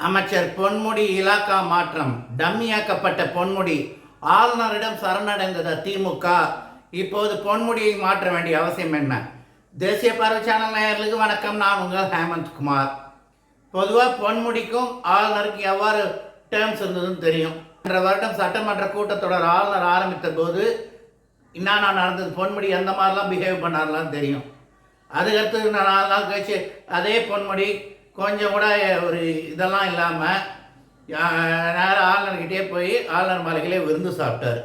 அமைச்சர் பொன்முடி இலாக்கா மாற்றம். டம்மியாக்கப்பட்ட பொன்முடி. ஆளுநரிடம் சரணடைந்தது திமுக. இப்போது பொன்முடியை மாற்ற வேண்டிய அவசியம் என்ன? தேசிய பார்வை சேனல் நேயர்களுக்கு வணக்கம். நான் உங்கள் ஹேமந்த் குமார். பொதுவாக பொன்முடிக்கும் ஆளுநருக்கு எவ்வாறு டேர்ம்ஸ் இருந்ததுன்னு தெரியும். என்ற வருடம் சட்டமன்ற கூட்டத்தொடர் ஆளுநர் ஆரம்பித்த போது என்னென்ன நடந்தது? பொன்முடி எந்த மாதிரிலாம் பிஹேவ் பண்ணார்லாம் தெரியும். அதுக்கடுத்து நாலு நாள் கழிச்சு அதே பொன்முடி கொஞ்சம் கூட ஒரு இதெல்லாம் இல்லாமல் நேரம் ஆளுநர்கிட்டே போய் ஆளுநர் மாளிகையிலே விருந்து சாப்பிட்டார்.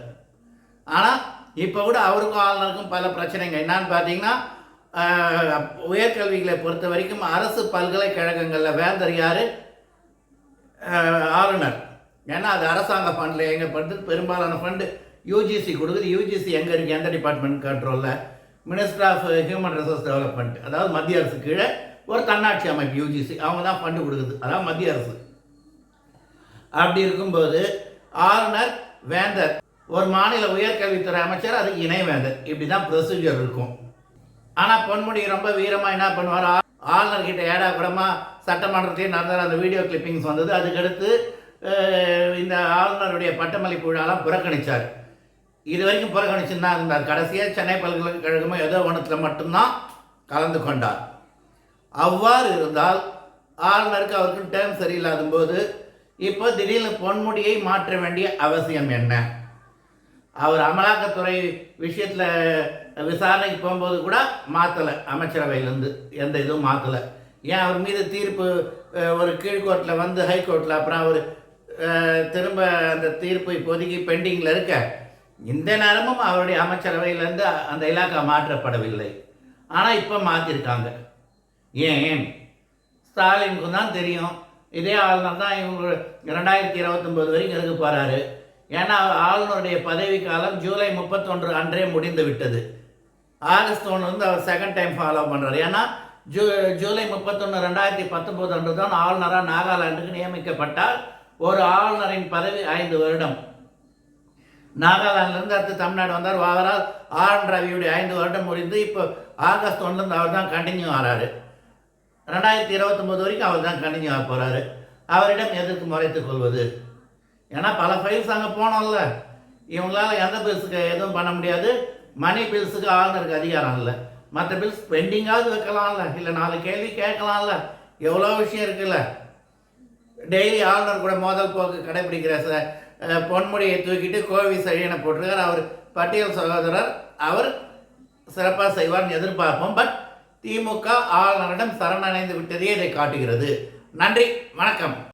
ஆனால் இப்போ கூட அவருக்கும் ஆளுநருக்கும் பல பிரச்சனைங்க. என்னான்னு பார்த்தீங்கன்னா உயர்கல்விகளை பொறுத்த வரைக்கும் அரசு பல்கலைக்கழகங்களில் வேந்தர் யார்? ஆளுநர். ஏன்னா அது அரசாங்க ஃபண்டில் எங்கே பண்ணுறது பெரும்பாலான ஃபண்டு யூஜிசி கொடுக்குது. யூஜிசி எங்கே இருக்குது எந்த டிபார்ட்மெண்ட் கண்ட்ரோலில் minister of human resource development அதாவது மத்திய அரசு கீழே. ஒரு தன்னாட்சி அமைப்பு யூஜிசி அவங்க தான் ஃபண்டு கொடுக்குது. அதான் மத்திய அரசு. அப்படி இருக்கும்போது ஆளுநர் வேந்தர் ஒரு மாநில உயர்கல்வித்துறை அமைச்சர் அது இணைவேந்தர் இப்படி தான் ப்ரொசீஜர் இருக்கும். ஆனால் பொன்முடி ரொம்ப வீரமாக என்ன பண்ணுவார்? ஆளுநர் கிட்ட ஏடா கூடமா சட்டமன்றத்தையும் நடந்த அந்த வீடியோ கிளிப்பிங்ஸ் வந்தது. அதுக்கடுத்து இந்த ஆளுநருடைய பட்டமளிப்பு விழாலாம் புறக்கணித்தார் இது வரைக்கும் புறக்கணிச்சுன்னு தான் இருந்தார். கடைசியாக சென்னை பல்கலைக்கழகமோ ஏதோ ஒன்றத்தில் மட்டும்தான் கலந்து கொண்டார். அவ்வாறு இருந்தால் ஆளுநருக்கு அவருக்கு டேர்ம் சரியில்லாத போது இப்போ திடீர்னு பொன்முடியை மாற்ற வேண்டிய அவசியம் என்ன? அவர் அமலாக்கத்துறை விஷயத்தில் விசாரணைக்கு போகும்போது கூட மாற்றலை அமைச்சரவையிலேருந்து எந்த இதுவும் மாற்றலை ஏன் அவர் மீது தீர்ப்பு ஒரு கீழ்கோர்ட்டில் வந்து ஹைகோர்ட்டில் அப்புறம் அவர் திரும்ப அந்த தீர்ப்பு இப்போதைக்கு பெண்டிங்கில் இருக்க இந்த நேரமும் அவருடைய அமைச்சரவையிலேருந்து அந்த இலாக்கா மாற்றப்படவில்லை. ஆனால் இப்போ மாற்றிருக்காங்க ஏன் ஸ்டாலினுக்கு தான் தெரியும். இதே ஆளுநர் தான் இவங்க ரெண்டாயிரத்தி இருபத்தொம்போது வரைக்கும் இருக்க போகிறாரு ஏன்னா ஆளுநருடைய பதவி காலம் ஜூலை முப்பத்தொன்று அன்றே முடிந்து விட்டது. ஆகஸ்ட் ஒன்று வந்து அவர் செகண்ட் டைம் ஃபாலோ பண்ணுறாரு ஏன்னா ஜூ ஜூலை முப்பத்தொன்று ரெண்டாயிரத்தி பத்தொம்போது அன்று தான் ஆளுநராக நாகாலாந்துக்கு நியமிக்கப்பட்டால் ஒரு ஆளுநரின் பதவி ஐந்து வருடம். நாகாலாந்துலேருந்து அடுத்து தமிழ்நாடு வந்தார். அவரால் ஆர் ரவியுடைய ஐந்து வருடம் முடிந்து இப்போ ஆகஸ்ட் ஒன்றுலேருந்து அவர் தான் கண்டினியூ ஆகிறாரு ரெண்டாயிரத்தி இருபத்தொம்போது வரைக்கும் அவர் தான் கண்டினியூ ஆக போகிறாரு அவரிடம் எதற்கு முறைத்துக் கொள்வது? ஏன்னா பல ஃபைல்ஸ் அங்கே போனோம்ல. இவங்களால எந்த பில்ஸுக்கு எதுவும் பண்ண முடியாது. மணி பில்ஸுக்கு ஆளுநருக்கு அதிகாரம் இல்லை. மற்ற பில்ஸ் பெண்டிங்காவது வைக்கலாம்ல. இல்லை நாலு கேள்வி கேட்கலாம்ல. எவ்வளோ விஷயம் இருக்குல்ல? டெய்லி ஆளுநர் கூட மோதல் போக்கு கடைபிடிக்கிற ச பொன்முடியை தூக்கிட்டு கோவி சழியனை போட்டிருக்கார். அவர் பட்டியல் சகோதரர். அவர் சிறப்பாக செய்வார்னு எதிர்பார்ப்போம். பட் திமுக ஆளுநரிடம் சரணடைந்து விட்டதே இதை காட்டுகிறது. நன்றி வணக்கம்.